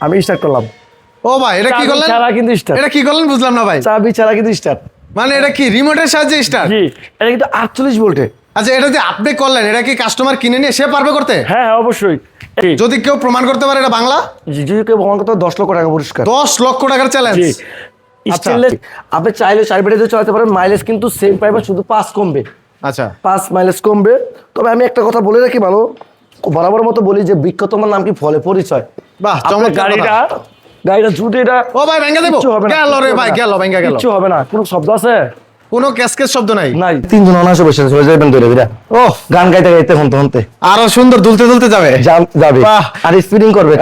আমি স্টার্ট করলাম। ও ভাই এটা কি করলেন? ছাড়া কিন্তু স্টার্ট এটা কি করলেন বুঝলাম না ভাই। চাবি ছাড়া কিন্তু স্টার্ট মানে এটা কি রিমোটের সাহায্যে স্টার্ট জি এটা কিন্তু আটচল্লিশ ভোল্টে আচ্ছা এটা যে আপনি করলেন এটা কি কাস্টমার কিনে নিয়ে সে পারবে করতে? হ্যাঁ হ্যাঁ অবশ্যই। যদি কেউ প্রমাণ করতে পারে এটা বাংলা? জি, যদি কেউ প্রমাণ করতে হয়, দশ লক্ষ টাকা পুরস্কার। দশ লক্ষ টাকার চ্যালেঞ্জ জি। স্টেনলেস আপনি চাইলে চার বেটে চালাতে পারেন মাইলেজ কিন্তু সেম পাইবেন শুধু পাঁচ কমবে। আচ্ছা। পাঁচ মাইলেজ কমবে। তবে আমি একটা কথা বলে রাখি ভালো বরাবর মতো বলি যে বৃক্ষ তোমার নাম কি ফলে পরিচয়? বাহ চমৎকার গাড়িটা গাড়িটা জুটে এটা। ও ভাই ভেঙে দেবো? কিচ্ছু হবে না গেল রে ভাই গেল ভেঙে গেল। কিচ্ছু হবে না কোনো শব্দ আছে? কোনো ক্যাসকেস শব্দ নাই। নাই। তিনজন অনায়াসে বসে চলে যাবেন ধরে ধরে ও গান গাইতে গাইতে হনতে হনতে। আরও সুন্দর দুলতে দুলতে যাবে। যাবে। আর স্পিডিং করবে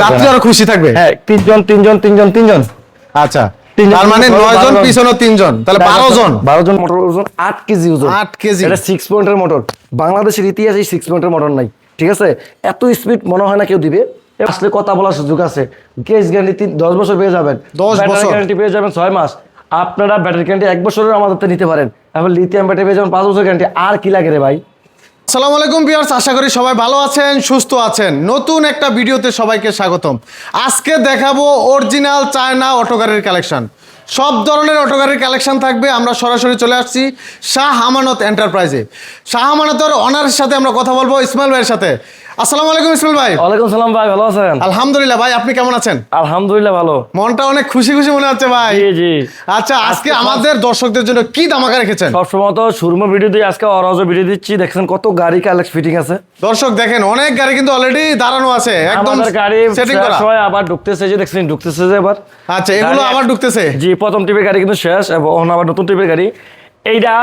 যাত্রী আরও খুশি থাকবে। হ্যাঁ তিনজন তিনজন তিনজন তিনজন। আচ্ছা। তার মানে নয় জন বারো জন। পিছনে তিনজন তাহলে বারো জন। বারো জন মোটর ওজন আট কেজি ওজন। আট কেজি। এটা সিক্স পয়েন্টের মোটর বাংলাদেশের ইতিহাসে সিক্স পয়েন্টের মোটর নাই ঠিক আছে? এত স্পিড মনে হয় না কেউ দিবে। আসলে কথা বলার সুযোগ আছে। কেস গ্যারান্টি দশ বছর পেয়ে যাবেন। 10 বছর। গ্যারান্টি পেয়ে যাবেন ছয় মাস। আপনারা ব্যাটারি গ্যারান্টি এক বছরের আমাদের নিতে পারেন। এখন লিথিয়াম ব্যাটারি পেয়ে যাবেন পাঁচ বছর গ্যারান্টি আর কি লাগে রে ভাই? আসসালামু আলাইকুম ভিউয়ার্স আশা করি সবাই ভালো আছেন সুস্থ আছেন। নতুন একটা ভিডিওতে সবাইকে স্বাগতম। আজকে দেখাবো অরিজিনাল চায়না অটো গাড়ির কালেকশন সব ধরনের অটো গাড়ির কালেকশন থাকবে। আমরা সরাসরি চলে আসছি শাহ আমানত এন্টারপ্রাইজে শাহ আমানতের অনারের সাথে আমরা কথা বলব ইসমাইল ভাইয়ের সাথে। আসসালামু আলাইকুম ইসমাইল ভাই। ওয়ালাইকুম সালাম ভাই ভালো আছেন? আলহামদুলিল্লাহ ভাই আপনি কেমন আছেন? আলহামদুলিল্লাহ ভালো। মনটা অনেক খুশি খুশি মনে হচ্ছে ভাই। জি জি। আচ্ছা আজকে আমাদের দর্শকদের জন্য কি দামাকা রেখেছেন? সবসময় তো সুরমা ভিডিও দিয়ে আজকে অরজ ভিডিও দিচ্ছি। দেখছেন কত গাড়ি কালেক্ট ফিটিং আছে। দর্শক দেখেন অনেক গাড়ি কিন্তু অলরেডি দাঁড়ানো আছে। একদম গাড়ি সেটিং করা। হয় আবার ঢুকতেছে যে দেখছেন ঢুকতেছে যে এবার। আচ্ছা এগুলো আবার ঢুকতেছে? জি প্রথম টিপের গাড়ি কিন্তু শেষ এবং আবার নতুন টিপের গাড়ি। এইটা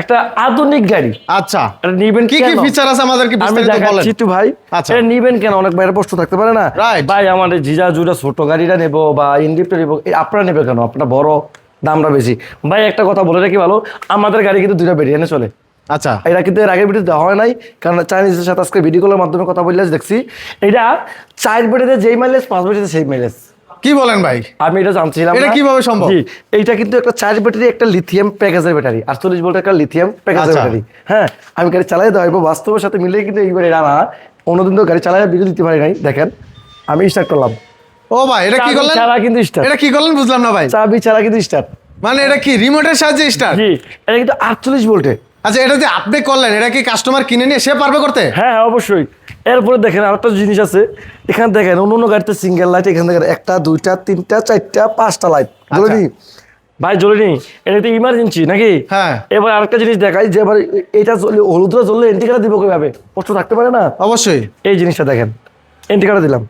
একটা আধুনিক গাড়ি। আচ্ছা। এটা নিবেন কি কি ফিচার আছে আমাদেরকে আমি বিস্তারিত বলেন। দেখাচ্ছি তো ভাই। আচ্ছা। এটা নিবেন কেন? অনেক বাইরে প্রশ্ন থাকতে পারে না. ভাই আমাদের জিজা জুরা ছোট গাড়িটা নেব বা ইন্ডিপটা নেব আপনারা নেবে কেন? আপনারা বড় দামটা বেশি। ভাই একটা কথা বলে রাখি ভালো আমাদের গাড়ি কিন্তু দুইটা ভেরিয়েন্টে চলে। আচ্ছা। এটা কিন্তু এর আগের ভিডিও দেওয়া হয় নাই কারণ চাইনিজের সাথে আজকে ভিডিও কলের মাধ্যমে কথা বললে দেখছি। এটা চার বেডেতে যেই মাইলেজ পাঁচ বেডেতে সেই মাইলেজ কি বলেন ভাই? আমি এটা জানছিলাম এটা কীভাবে সম্ভব? জি এইটা কিন্তু একটা চার ব্যাটারি একটা লিথিয়াম প্যাকেজের ব্যাটারি আটচল্লিশ ভোল্ট একটা লিথিয়াম প্যাকেজের আচ্ছা। ব্যাটারি। হ্যাঁ আমি গাড়ি চালাই দেওয়া বাস্তবের সাথে মিলে কিন্তু এইবার এটা না অন্যদিন তো গাড়ি চালাই ভিডিও দিতে পারি নাই দেখেন। আমি স্টার্ট করলাম। ও ভাই এটা কি করলেন? ছাড়া কিন্তু স্টার্ট এটা কি করলেন বুঝলাম না ভাই। চাবি ছাড়া কিন্তু স্টার্ট মানে এটা কি রিমোটের সাহায্যে স্টার্ট জি এটা কিন্তু আটচল্লিশ ভোল্টে আচ্ছা এটা যে আপনি করলেন এটা কি কাস্টমার কিনে নিয়ে সে পারবে করতে? হ্যাঁ হ্যাঁ অবশ্যই। এরপরে দেখেন আরেকটা জিনিস আছে এখানে দেখেন অন্য অন্য গাড়িতে সিঙ্গেল লাইট এখানে দেখেন একটা দুইটা তিনটা চারটা পাঁচটা লাইট আচ্ছা। জ্বলেনি ভাই জ্বলেনি এটা তো ইমার্জেন্সি নাকি? হ্যাঁ। এবার আরেকটা জিনিস দেখাই যে এবার এটা জ্বলে হলুদরা জ্বললে এন্টিকাটা দিব কীভাবে? প্রশ্ন থাকতে পারে না? অবশ্যই। এই জিনিসটা দেখেন এন্টিকাটা দিলাম।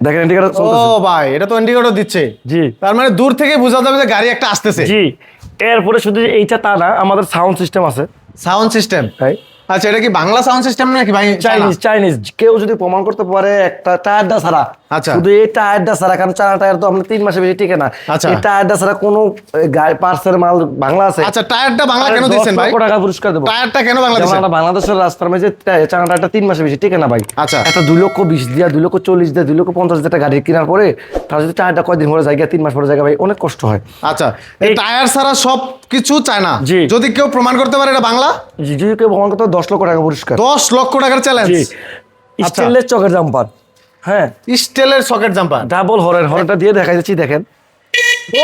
দেখেন এন্টিকাটা ও ভাই এটা তো ইন্ডিকেটর দিচ্ছে। জি। তার মানে দূর থেকে বোঝা যাবে যে গাড়ি একটা আসতেছে। জি। এরপরে শুধু এইটা তা না আমাদের সাউন্ড সিস্টেম আছে। সাউন্ড সিস্টেম তাই আচ্ছা এটা কি বাংলা সাউন্ড সিস্টেম নাকি ভাই চাইনিজ চাইনিজ কেউ যদি প্রমাণ করতে পারে একটা টায়ার দা ছাড়া আচ্ছা। শুধু এই টায়ার দা ছাড়া কারণ চারা টায়ার তো আমরা তিন মাসে বেশি টিকে না। আচ্ছা। এই টায়ারটা ছাড়া কোনো পার্সের মাল বাংলা আছে। আচ্ছা টায়ারটা বাংলা কেন দশ ভাই? টাকা পুরস্কার দেবো। টায়ারটা কেন বাংলা যেমন আমরা বাংলাদেশের রাস্তার মাঝে চারা টায়ারটা তিন মাসে বেশি টিকে না ভাই। আচ্ছা। একটা দুই লক্ষ বিশ দিয়া দুই লক্ষ চল্লিশ দিয়া দুই লক্ষ পঞ্চাশ দিয়ে গাড়ি কেনার পরে তার যদি টায়ারটা কয়দিন পরে জায়গা তিন মাস পরে জায়গা ভাই অনেক কষ্ট হয়। আচ্ছা এই টায়ার ছাড়া সব কিছু চায় না। যদি কেউ প্রমাণ করতে পারে এটা বাংলা? জি- যদি কেউ প্রমাণ করতে দশ লক্ষ টাকা পুরস্কার। দশ লক্ষ টাকার চ্যালেঞ্জ আচ্ছা। চকের জাম্পার। হ্যাঁ। স্টেলের সকেট জাম্পার? ডাবল হরেন হরেনটা দিয়ে দেখা যাচ্ছি দেখেন।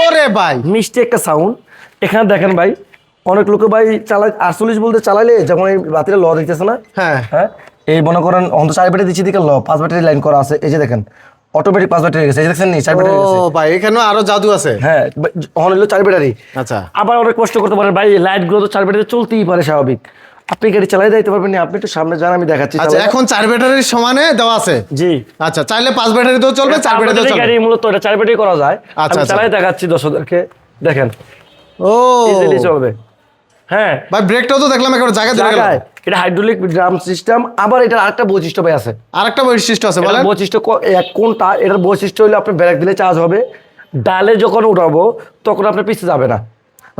ওরে ভাই। মিষ্টি একটা সাউন্ড এখানে দেখেন ভাই অনেক লোকে ভাই চালাই আটচল্লিশ বলতে চালাইলে যেমন এই বাতিটা ল দিতেছে না হ্যাঁ। হ্যাঁ এই মনে করেন অন্ত চার ব্যাটারি দিচ্ছি দিকে ল পাঁচ ব্যাটারি লাইন করা আছে এই যে দেখেন অটোমেটিক পাঁচ ব্যাটারি গেছে দেখছেন নি চার ব্যাটারি গেছে। ও ভাই এখানেও আরও জাদু আছে। হ্যাঁ অন হলো চার ব্যাটারি আচ্ছা। আবার অনেক কষ্ট করতে পারেন ভাই লাইটগুলো তো চার ব্যাটারি চলতেই পারে স্বাভাবিক। আপনি গাড়ি চালাই দিতে পারবেন না আপনি একটু সামনে যান আমি দেখাচ্ছি। আচ্ছা এখন চার ব্যাটারির সমানে দেওয়া আছে? জি। আচ্ছা চাইলে পাঁচ ব্যাটারিতেও চলবে চার চার ব্যাটারি চলবে। গাড়ি মূলত এটা চার ব্যাটারি করা যায়। আচ্ছা, আচ্ছা। চালাই দেখাচ্ছি দর্শকদেরকে দেখেন। ও। ইজিলি চলবে। হ্যাঁ। ভাই ব্রেকটাও তো দেখলাম জায়গা ধরে গেল। এটা হাইড্রোলিক ড্রাম সিস্টেম আবার এটার আরেকটা বৈশিষ্ট্য ভাই আছে। আরেকটা বৈশিষ্ট্য আছে বলেন। বৈশিষ্ট্য কোনটা এটার বৈশিষ্ট্য হলো আপনি ব্রেক দিলে চার্জ হবে ডালে যখন উঠাবো তখন আপনি পিছিয়ে যাবে না।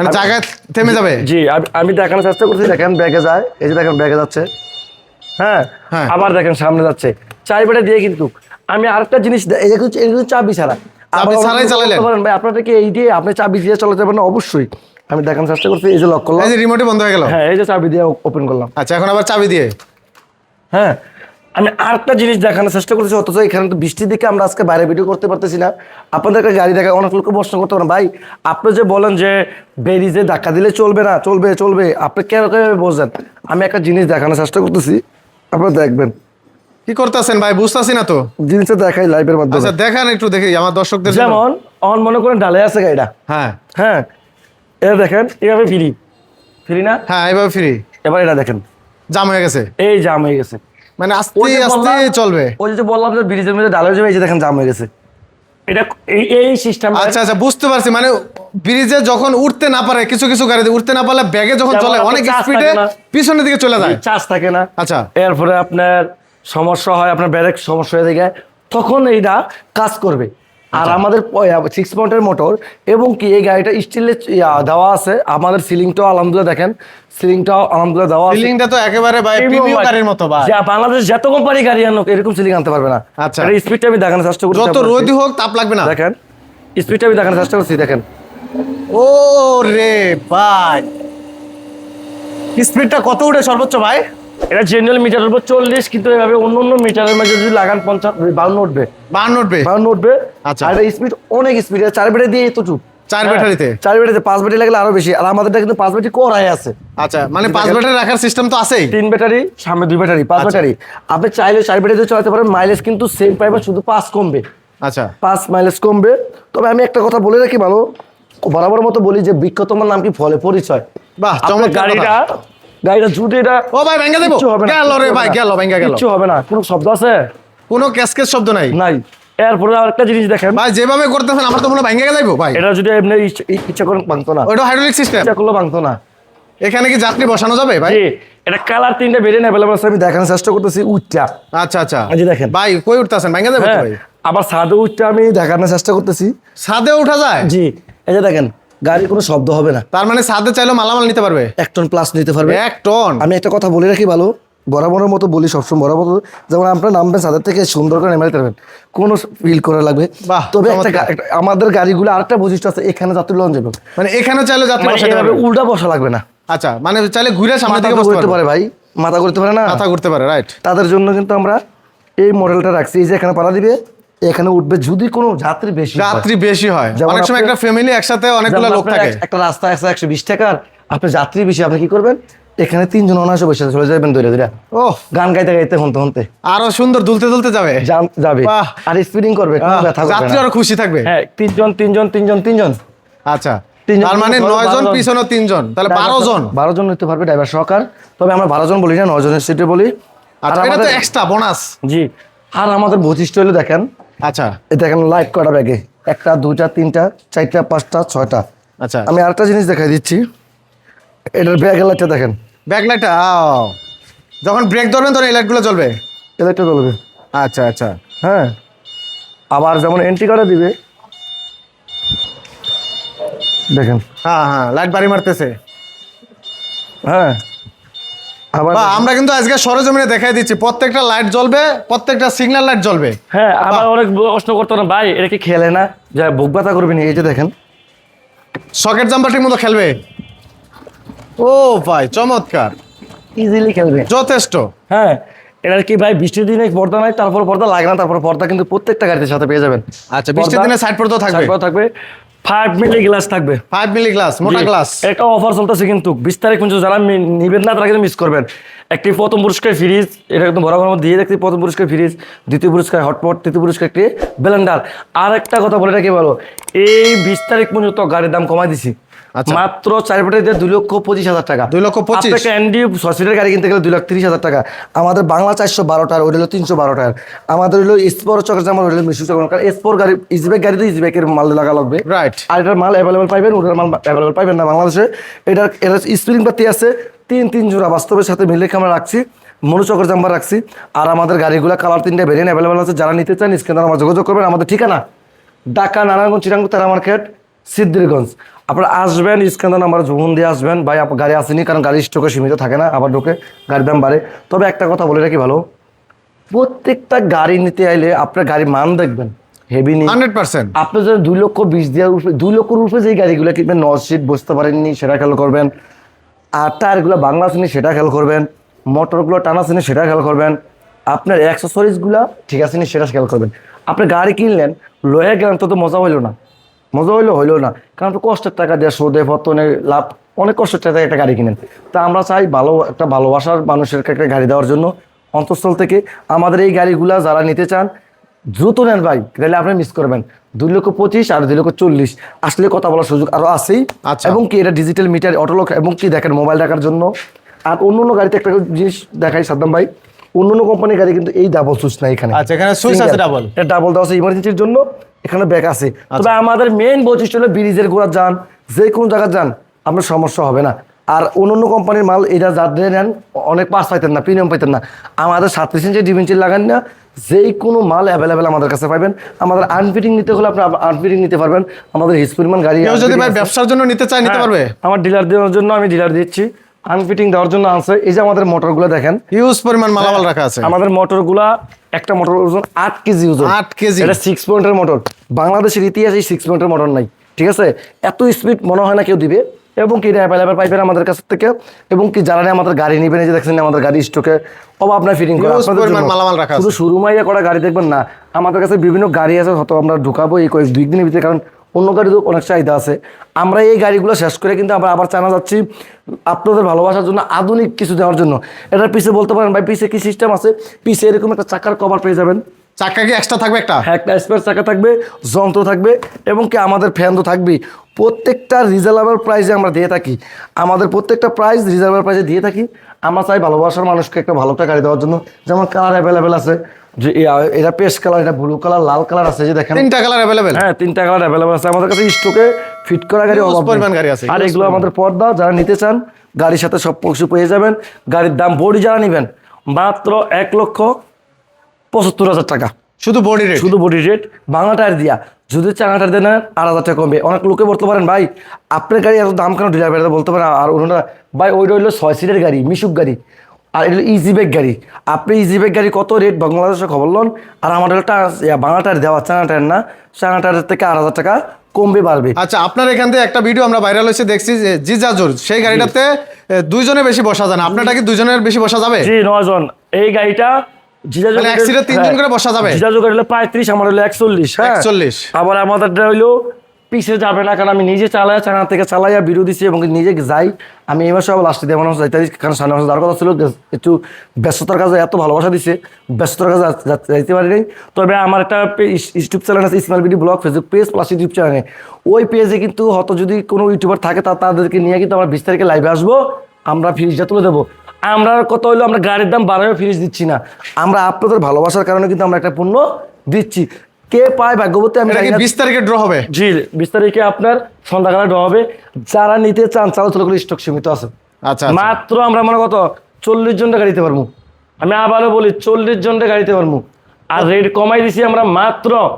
মানে জায়গায় থেমে যাবে? জি আমি- দেখানোর চেষ্টা করছি দেখেন ব্যাগে যায়। এই যে দেখেন ব্যাগে যাচ্ছে। হ্যাঁ? হ্যাঁ। আবার দেখেন সামনে যাচ্ছে। চার বেটা দিয়ে কিন্তু আমি আরেকটা জিনিস দেখুন চাবি ছাড়া। ছাড়াই পারেন, ভাই আপনারা কি এই দিয়ে আপনি চাবি দিয়ে চালাতে পারেন অবশ্যই। আমি দেখানোর চেষ্টা করছি এই যে লক করলাম। এই যে রিমোটে বন্ধ হয়ে গেল। হ্যাঁ এই যে চাবি দিয়ে ওপেন করলাম। আচ্ছা এখন আবার চাবি দিয়ে। হ্যাঁ। আমি আরেকটা জিনিস দেখানোর চেষ্টা করতেছি অথচ এখানে তো বৃষ্টির দিকে আমরা আজকে বাইরে ভিডিও করতে পারতেছি না। আপনাদেরকে গাড়ি দেখা অনেক লোককে প্রশ্ন করতে পারেন ভাই আপনি যে বলেন যে বেরিজে ধাক্কা দিলে চলবে না চলবে চলবে আপনি কেন বোঝেন আমি একটা জিনিস দেখানোর চেষ্টা করতেছি আপনারা দেখবেন। কি করতেছেন ভাই? বুঝতেছি না তো। জিনিসটা দেখাই লাইভের মাধ্যমে। আচ্ছা দেখান একটু দেখি আমার দর্শকদের যেমন অন মনে করেন ডালে আছে গাড়িটা। হ্যাঁ। হ্যাঁ এটা দেখেন এভাবে ফ্রি ফ্রি না? হ্যাঁ এভাবে ফ্রি এবার এটা দেখেন। জাম হয়ে গেছে। এই জাম হয়ে গেছে। মানে আস্তে আস্তে চলবে। ওই যে বললাম যে ব্রিজের মধ্যে ডালের যাবে এই যে দেখেন জাম হয়ে গেছে। এটা এই এই সিস্টেম আচ্ছা আচ্ছা বুঝতে পারছি। মানে ব্রিজে যখন উঠতে না পারে কিছু কিছু গাড়িতে উঠতে না পারলে ব্যাগে যখন চলে অনেক স্পিডে পিছনের দিকে চলে যায়। চার্জ থাকে না। আচ্ছা। এরপরে আপনার সমস্যা হয় আপনার ব্যারেক সমস্যা হয়ে যায় তখন এইটা কাজ করবে। আর আচ্ছা। আমাদের সিক্স পয়েন্টের মোটর এবং কি এই গাড়িটা স্টিলের দেওয়া আছে। আমাদের সিলিংটাও আলহামদুলিল্লাহ দেখেন সিলিংটাও আলহামদুলিল্লাহ দেওয়া ফিলিংটা তো একেবারে ভাই প্রিমিয়াম গাড়ির মতো ভাই। যা বাংলাদেশ যত কোম্পানি গাড়ি আনুক এরকম সিলিং আনতে পারবে না। আচ্ছা। স্পিডটা আমি দেখানোর চেষ্টা করছি যত। রোদই হোক তাপ লাগবে না। দেখেন স্পিডটা আমি দেখানোর চেষ্টা করছি দেখেন। ও রে ভাই। স্পিডটা কত উঠে সর্বোচ্চ ভাই? এটা জেনারেল মিটারের উপর চল্লিশ কিন্তু এভাবে অন্য অন্য মিটারের মাঝে যদি লাগান পঞ্চাশ বাউন্ন উঠবে। বান্ন উঠবে? বাউন্ন উঠবে। আচ্ছা। আর স্পিড অনেক স্পিড চার বেটে দিয়ে তো চুপ। চার ব্যাটারিতে? চার বেটারিতে পাঁচ ব্যাটারি লাগলে আরও বেশি আর আমাদেরটা কিন্তু পাঁচ ব্যাটারি করাই আছে। আচ্ছা মানে পাঁচ ব্যাটারি রাখার সিস্টেম তো আছেই। তিন ব্যাটারি সামনে দুই ব্যাটারি পাঁচ আচ্ছা। ব্যাটারি। আপনি চাইলে চার ব্যাটারি চালাতে পারেন মাইলেজ কিন্তু সেম পাইবেন শুধু পাঁচ কমবে। আচ্ছা। পাঁচ মাইলেজ কমবে। তবে আমি একটা কথা বলে রাখি ভালো বরাবর মতো বলি যে তোমার নাম কি ফলে পরিচয়? বাহ গাড়িটা। গাড়িটা এটা ও ভাই ভেঙ্গে দেবো? গেল রে ভাই গেল গেল। হবে না। কোনো শব্দ আছে? কোনো ক্যাসকেস শব্দ নাই। নাই। এরপরে আরেকটা জিনিস দেখেন। ভাই যেভাবে করতেছেন আমার তো মনে যাইবো ভাই। এটা যদি এমনি ইচ্ছা- ভাঙতো না। ওইটা হাইড্রোলিক সিস্টেম ইচ্ছা করলে ভাঙতো না। এখানে কি যাত্রী বসানো যাবে ভাই? এটা কালার তিনটা বেরিয়ে অ্যাভেলেবল আছে আমি দেখানোর চেষ্টা করতেছি উচ্চা আচ্ছা আচ্ছা। এই যে দেখেন। ভাই কই উঠতেছেন? ভেঙ্গে যাবে হ্যাঁ ভাই? আবার সাদে উচ্চা আমি দেখানোর চেষ্টা করতেছি। ছাদে উঠা যায়? জি এই যে দেখেন। গাড়ির কোনো শব্দ হবে না। তার মানে ছাদে চাইলেও মালামাল নিতে পারবে? এক টন প্লাস নিতে পারবে। এক টন? আমি একটা কথা বলে রাখি ভালো বরাবরের মতো বলি সবসময় বরাবর যেমন আপনার নামবেন তাদের থেকে সুন্দর করে নেমে পারবেন। কোনো ফিল করা লাগবে। বাহ, তবে আমাদের গাড়িগুলো আরেকটা বৈশিষ্ট্য আছে এখানে যাত্রী লঞ্চ যাবে মানে এখানে চাইলে যাত্রী মানে বসাতে পারবে উল্টা বসা লাগবে না। আচ্ছা মানে চাইলে ঘুরে সামনে মাথা দিকে বসতে পারে ভাই মাথা করতে পারে না। মাথা করতে পারে রাইট তাদের জন্য কিন্তু আমরা এই মডেলটা রাখছি এই যে এখানে পাড়া দিবে এখানে উঠবে যদি কোনো যাত্রী বেশি। যাত্রী বেশি হয়। অনেক সময় একটা ফ্যামিলি একসাথে অনেকগুলো লোক থাকে। একটা রাস্তা আছে একশো বিশ টাকার আপনার যাত্রী বেশি আপনি কি করবেন? এখানে তিনজন অনায়াসে বসে চলে যাবেন ধরে ধরে ও গান গাইতে গাইতে হনতে হনতে। আরও সুন্দর দুলতে দুলতে যাবে। যাবে। আর স্পিডিং করবে যাত্রী আরও খুশি থাকবে। হ্যাঁ তিনজন তিনজন তিনজন তিনজন। আচ্ছা। তিনজন তার মানে নয় জন। পিছনে তিনজন তাহলে বারো জন। বারো জন নিতে পারবে ড্রাইভার সহকার। তবে আমরা বারো জন বলি না নয় জনের সিটে বলি। আর আচ্ছা এটা তো এক্সট্রা বোনাস জি। আর আমাদের বৈশিষ্ট্য হলো দেখেন আচ্ছা। এটা দেখেন লাইট কটা ব্যাগে একটা দুইটা তিনটা চারটা পাঁচটা ছয়টা। আচ্ছা। আমি আরেকটা জিনিস দেখাই দিচ্ছি। এটার ব্যাগের লাইটটা দেখেন। ব্যাকলাইটটা যখন ব্রেক ধরবেন তখন এই লাইটগুলো জ্বলবে। এই লাইটটা জ্বলবে। আচ্ছা আচ্ছা। হ্যাঁ। আবার যেমন এন্ট্রি করে দিবে। দেখেন। হ্যাঁ হ্যাঁ লাইট বাড়ি মারতেছে। হ্যাঁ। বা আমরা কিন্তু আজকে সরজমিনে দেখাই দিচ্ছি প্রত্যেকটা লাইট জ্বলবে প্রত্যেকটা সিগন্যাল লাইট জ্বলবে। হ্যাঁ আবার অনেক প্রশ্ন করতো না ভাই এটা কি খেলে না? যা বুক ব্যথা করবে না এই যে দেখেন। সকেট জাম্পারটির মতো খেলবে? ও ভাই চমৎকার। ইজিলি খেলবে। যথেষ্ট। হ্যাঁ এটা কি ভাই বৃষ্টির দিনে পর্দা নাই? তারপর পর্দা লাগে না তারপর পর্দা কিন্তু প্রত্যেকটা গাড়িতে সাথে পেয়ে যাবেন। আচ্ছা বৃষ্টির দিনে সাইড পর্দাও থাকবে। থাকবে। ফাইভ মিলি গ্লাস থাকবে। ফাইভ মিলি গ্লাস মোটা গ্লাস একটা অফার চলতেছে কিন্তু বিশ তারিখ পর্যন্ত যারা নিবেন না তারা কিন্তু মিস করবেন। একটি প্রথম পুরস্কার ফ্রিজ এটা একদম বরাবর মধ্যে দিয়ে দেখতে প্রথম পুরস্কার ফ্রিজ দ্বিতীয় পুরস্কার হটপট তৃতীয় পুরস্কার একটি ব্লেন্ডার আর একটা কথা বলে রাখি বলো এই বিশ তারিখ পর্যন্ত গাড়ির দাম কমাই দিছি। মাত্র চার পেটে দুই লক্ষ পঁচিশ হাজার টাকা। দুই লক্ষ পঁচিশ? আপনাকে অ্যান্ডি সসিটের গাড়ি কিনতে গেলে দুই লাখ তিরিশ হাজার টাকা। আমাদের বাংলা চারশো বারো টায়ার ওই হলো তিনশো বারো টায়ার আমাদের হলো স্পোর চকের ওই হলো মিশু চকের কারণ স্পোর গাড়ি ইজিব্যাক গাড়িতে ইজিব্যাকের মাল লাগা লাগবে। রাইট আর এটার মাল অ্যাভেলেবেল পাইবেন ওটার মাল অ্যাভেলেবেল পাইবেন না বাংলাদেশে। এটার এটা স্প্রিং পাতি আছে তিন তিন জোড়া। বাস্তবের সাথে মিলে আমরা রাখছি মনোচকর জাম্বার রাখছি। আর আমাদের গাড়িগুলো কালার তিনটে ভেরিয়েন্ট অ্যাভেলেবেল আছে। যারা নিতে চান স্ক্রিনে আমার যোগাযোগ করবেন। আমাদের ঠিকানা ঢাকা নারায়ণগঞ্জ চিরাঙ্গ তারা মার্কেট। সিদ্ধিরগঞ্জ। আপনারা আসবেন স্ক্যান্দার নাম্বার যোগন দিয়ে আসবেন। ভাই আপ- গাড়ি আসেনি কারণ গাড়ির স্টকে সীমিত থাকে না আবার ঢোকে গাড়ির দাম বাড়ে। তবে একটা কথা বলে রাখি ভালো। প্রত্যেকটা গাড়ি নিতে আইলে আপনার গাড়ির মান দেখবেন। হেভি নিয়ে। Hundred percent. আপনি যদি দুই লক্ষ বিশ দেওয়ার উপরে দুই লক্ষর উপরে যে গাড়িগুলো কিনবেন নর্থ সিট বসতে পারেননি সেটা খেয়াল করবেন। আর টায়ারগুলো বাংলা শ্রেণি সেটা খেয়াল করবেন। মোটরগুলো টানা শ্রেণি সেটা খেয়াল করবেন। আপনার অ্যাক্সেসরিজগুলা ঠিক আছেনি সেটা খেয়াল করবেন। আপনি গাড়ি কিনলেন লয়ে গেলেন তো তো মজা হইল না। মজা হইল হইল না। কারণ আপনি কষ্টের টাকা দিয়ে সোদে ফতনে লাভ অনেক কষ্টের টাকা একটা গাড়ি কিনেন। তা আমরা চাই ভালো একটা ভালোবাসার মানুষের একটা গাড়ি দেওয়ার জন্য। অন্তঃস্থল থেকে আমাদের এই গাড়িগুলা যারা নিতে চান দ্রুত নেন ভাই তাহলে আপনি মিস করবেন। দুই লক্ষ পঁচিশ আর দুই লক্ষ চল্লিশ। আসলে কথা বলার সুযোগ আরও আছেই। আচ্ছা। এবং কি এটা ডিজিটাল মিটার অটোলক এবং কি দেখেন মোবাইল রাখার জন্য। আর অন্য অন্য গাড়িতে একটা জিনিস দেখাই সাদ্দাম ভাই। অন্য অন্য কোম্পানির গাড়ি কিন্তু এই ডাবল সুইচ নাই এখানে। আচ্ছা, এখানে switch আছে double। এটা ডাবল দেওয়া আছে ইমার্জেন্সির জন্য এখানে ব্যাক আছে। আচ্ছা। তবে আমাদের মেইন বৈশিষ্ট্য হলো ব্রিজের গোড়া যান যে কোনো জায়গায় যান আপনার সমস্যা হবে না। আর অন্য অন্য কোম্পানির মাল এটা যাদের নেন অনেক পাস পাইতেন না প্রিমিয়াম পাইতেন না। আমাদের সাতত্রিশ ইঞ্চি ডিভিঞ্চি লাগান না যেই কোনো মাল অ্যাভেলেবেল আমাদের কাছে পাবেন আমাদের আনফিটিং নিতে হলে আপনি আনফিটিং নিতে পারবেন। আমাদের হিস পরিমাণ গাড়ি যদি। ব্যবসার জন্য নিতে চাই নিতে হ্যাঁ, পারবে? আমার ডিলার দেওয়ার জন্য আমি ডিলার দিচ্ছি। আনফিটিং দেওয়ার জন্য আছে এই যে আমাদের মোটরগুলো দেখেন। হিউজ পরিমাণ মালামাল রাখা আছে। আমাদের মোটরগুলা একটা মোটর ওজন আট কেজি ওজন। আট কেজি। এটা সিক্স পয়েন্টের মোটর বাংলাদেশের ইতিহাসে সিক্স পয়েন্টের মোটর নাই ঠিক আছে? এত স্পিড মনে হয় না কেউ দিবে। এবং কি এটা অ্যাভেলেবেল পাইবেন আমাদের কাছ থেকে? এবং কি যারা আমাদের গাড়ি নেবেন এই যে দেখছেন আমাদের গাড়ি স্টকে অভাব নাই ফিটিং করা। Huge আপনাদের পরিমাণ জন্য। মালামাল রাখা আছে। শুধু শোরুমাইয়া করা গাড়ি দেখবেন না। আমাদের কাছে বিভিন্ন গাড়ি আছে হয়তো আমরা ঢুকাবো এই কয়েক দুই দিনের ভিতরে কারণ অন্য গাড়ি তো অনেক চাহিদা আছে। আমরা এই গাড়িগুলো শেষ করে কিন্তু আমরা আবার চানা যাচ্ছি আপনাদের ভালোবাসার জন্য আধুনিক কিছু দেওয়ার জন্য। এটার পিছে বলতে পারেন ভাই পিছে কি সিস্টেম আছে? পিছে এরকম একটা চাকার কভার পেয়ে যাবেন। চাকা কি এক্সট্রা থাকবে একটা? হ্যাঁ একটা স্পেয়ার চাকা থাকবে যন্ত্র থাকবে এবং কি আমাদের ফ্যান তো থাকবেই। প্রত্যেকটা রিজনেবল প্রাইসে আমরা দিয়ে থাকি। আমাদের প্রত্যেকটা প্রাইস রিজনেবল প্রাইসে দিয়ে থাকি। আমরা চাই ভালোবাসার মানুষকে একটা ভালো একটা গাড়ি দেওয়ার জন্য। যেমন কালার অ্যাভেলেবেল আছে। যে এটা পেস্ট কালার এটা ব্লু কালার লাল কালার আছে যে দেখেন। তিনটা কালার অ্যাভেলেবেল হ্যাঁ তিনটা কালার অ্যাভেলেবল আছে। আমাদের কাছে স্টকে ফিট করা গাড়ি নেই। পরিমাণ গাড়ি আছে, আর এগুলো আমাদের পর্দা যারা নিতে চান গাড়ির সাথে সব কিছু পেয়ে যাবেন। গাড়ির দাম বডি যারা নেবেন মাত্র এক লক্ষ পঁচাত্তর হাজার টাকা। শুধু বডি রেট শুধু বডি রেট বাংলা টায়ার দিয়া। যদি চাঙা টায়ার দেন আট হাজার টাকা কমবে। অনেক লোকে বলতে পারেন ভাই আপনার গাড়ি এত দাম কেন ডিলার বলতে পারেন? আর ওনারা ভাই ওইটা হইল ছয় সিটের গাড়ি মিশুক গাড়ি। আর এটা ইজি ব্যাগ গাড়ি। আপনি ইজি ব্যাগ গাড়ি কত রেট বাংলাদেশে খবর লন? আর আমার হলো টা- ইয়া, বাংলা টায়ার দেওয়া চাঙা টায়ার না? চাঙা টায়ারের থেকে আট হাজার টাকা কমবে বাড়বে। আচ্ছা আপনার এখান থেকে একটা ভিডিও আমরা ভাইরাল হয়েছে দেখছি যে জিজাজুর সেই গাড়িটাতে এ, দুইজনের বেশি বসা যায় না। আপনারটা কি দুইজনের বেশি বসা যাবে? জি নজন এই গাড়িটা জিজাজু মানে তিনজন করে বসা যাবে? জিজাজু গাড়ি হলো পঁয়ত্রিশ আমার হলো একচল্লিশ হ্যাঁ। 41 আবার আমাদেরটা হইল পিছে যাবে না, কারণ আমি নিজে চালাই চানা থেকে চালাইয়া বিরো দিছি এবং নিজে যাই। আমি এই মাসে লাস্টে মনে হচ্ছে যাইতে কারণ সামনে মাসে যাওয়ার কথা ছিল একটু ব্যস্ততার কাজে এত ভালোবাসা দিছে, ব্যস্ততার কাজে যাইতে পারি নাই তবে আমার একটা ইউটিউব চ্যানেল আছে Ismail BD blog Facebook page plus YouTube চ্যানেলে ওই পেজে কিন্তু হয়তো যদি কোনো ইউটিউবার থাকে, তা তাদেরকে নিয়ে কিন্তু আমরা বিশ তারিখে লাইভে আসব, আমরা ফ্রিজটা তুলে দেবো। আমরা কত হইল, আমরা গাড়ির দাম বাড়াও ফ্রিজ দিচ্ছি না। আমরা আপনাদের ভালোবাসার কারণে কিন্তু আমরা একটা পণ্য দিচ্ছি। কে পায় ভাগ্যবতী আমি জানি না। তারিখে ড্র হবে? জি বিশ তারিখে আপনার সন্ধ্যাকালে ড্র হবে। যারা নিতে চান চালু চালু করে স্টক সীমিত আছে। আচ্ছা আচ্ছা। মাত্র আমরা মনে কত চল্লিশ জনটা গাড়িতে পারব। আমি আবারও বলি চল্লিশ জনটা গাড়িতে পারব। আর রেট কমাই দিছি আমরা মাত্র।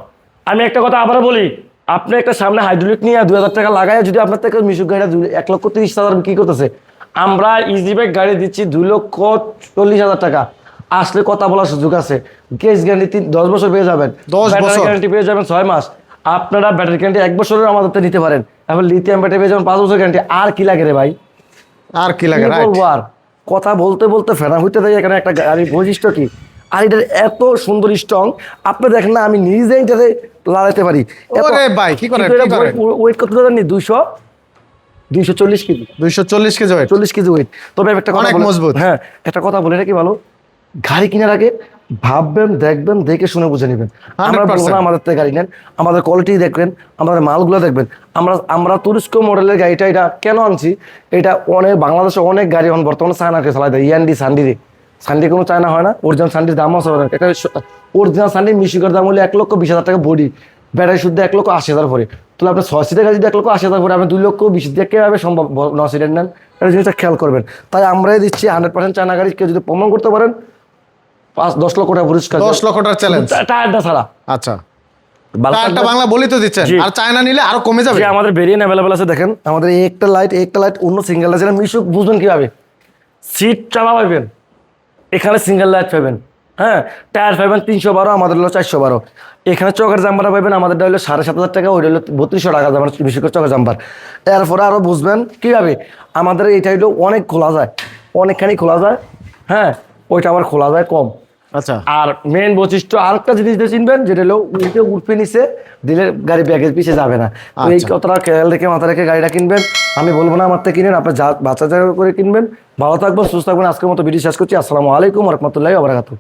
আমি একটা কথা আবারও বলি আপনি একটা সামনে হাইড্রোলিক নিয়ে দুই হাজার টাকা লাগায় যদি আপনার থেকে মিশুক গাড়িটা দুই- এক লক্ষ তিরিশ হাজার কি করতেছে? আমরা ইজি বাইক গাড়ি দিচ্ছি দুই লক্ষ চল্লিশ হাজার টাকা। আসলে কথা বলার সুযোগ আছে। গ্যাস গ্যারান্টি তিন দশ বছর পেয়ে যাবেন। 10 ব্যাটারি বছর? গ্যারান্টি পেয়ে যাবেন ছয় মাস। আপনারা ব্যাটারি গ্যারান্টি এক বছরের আমাদের নিতে পারেন। এখন লিথিয়াম ব্যাটারি পেয়ে যাবেন পাঁচ বছর গ্যারান্টি আর কি লাগে রে ভাই? আর কি লাগে বলব আর? কথা বলতে বলতে ফেনা হইতে দেয় এখানে একটা গাড়ির বৈশিষ্ট্য কি? আর এটার এত সুন্দর স্ট্রং আপনি দেখেন না আমি নিজে এটাতে লাগাতে পারি। ভাই, কি কি করেন? ওয়েট কত জানি? দুইশো? দুইশো চল্লিশ কেজি। দুইশো চল্লিশ কেজি ওয়েট চল্লিশ কেজি ওয়েট তবে একটা কথা মজবুত। হ্যাঁ একটা কথা বলে রাখি ভালো? গাড়ি কেনার আগে ভাববেন দেখবেন দেখে শুনে বুঝে নেবেন। আমরা 100% বলব না আমাদের থেকে গাড়ি নেন আমাদের কোয়ালিটি দেখবেন আমাদের মালগুলো দেখবেন। আমরা আমরা তুরস্ক মডেলের গাড়িটা এটা কেন আনছি? এটা অনেক বাংলাদেশে অনেক গাড়ি এখন বর্তমানে চায়নাকে চালাই দেয় ইয়ান্ডি সান্ডিরে সান্ডি কোনো চায়না হয় না অরিজিনাল সান্ডির দাম আছে অনেক এটা অরিজিনাল সান্ডি মিশিকার দাম হলে এক লক্ষ বিশ হাজার টাকা বডি ব্যাটারি শুদ্ধ এক লক্ষ আশি হাজার পরে। তাহলে আপনার ছয় সিটের গাড়ি যদি এক লক্ষ আশি হাজার পরে আপনি দুই লক্ষ বিশ দিয়ে কীভাবে সম্ভব ন সিটের নেন? এটা জিনিসটা খেয়াল করবেন। তাই আমরাই দিচ্ছি হান্ড্রেড পার্সেন্ট চায়না গাড়ি কেউ যদি প্রমাণ করতে পারেন পাঁচ দশ লক্ষ টাকা পুরস্কার দশ লক্ষ টাকার চ্যালেঞ্জ টায়ারটা ছাড়া। আচ্ছা। একটা বাংলা বলি তো দিচ্ছেন। আর চায়না নিলে আরও কমে যাবে? আমাদের ভেরিয়েন্ট অ্যাভেলেবল আছে দেখেন। আমাদের এই একটা লাইট একটা লাইট অন্য সিঙ্গেল লাইট যেটা মিশুক বুঝবেন কীভাবে? সিট চালা পাবেন এখানে সিঙ্গেল লাইট পাবেন হ্যাঁ? টায়ার পাবেন তিনশো বারো আমাদের হলো চারশো বারো। এখানে চকের জাম্পার পাবেন আমাদেরটা হলো সাড়ে সাত হাজার টাকা ওইটা হলো বত্রিশশো টাকা জাম্পার মিশুকের চকের জাম্বার এরপরে আরও বুঝবেন কীভাবে? আমাদের এইটা হলো অনেক খোলা যায়। অনেকখানি খোলা যায়। হ্যাঁ? ওইটা আবার খোলা যায় কম। আচ্ছা। আর মেন বৈশিষ্ট্য আরেকটা জিনিস দিয়ে চিনবেন যেটা হলো উল্টে উঠবে নিচে দিলে গাড়ি ব্যাগের পিছিয়ে যাবে না। এই কতটা কথাটা খেয়াল রেখে মাথা রেখে গাড়িটা কিনবেন। আমি বলব না আমার থেকে কিনেন আপনার যা বাচ্চা জায়গা করে কিনবেন। ভালো থাকবেন সুস্থ থাকবেন। আজকের মতো ভিডিও শেষ করছি। আসসালামু আলাইকুম রহমতুল্লাহ আবরাকাতু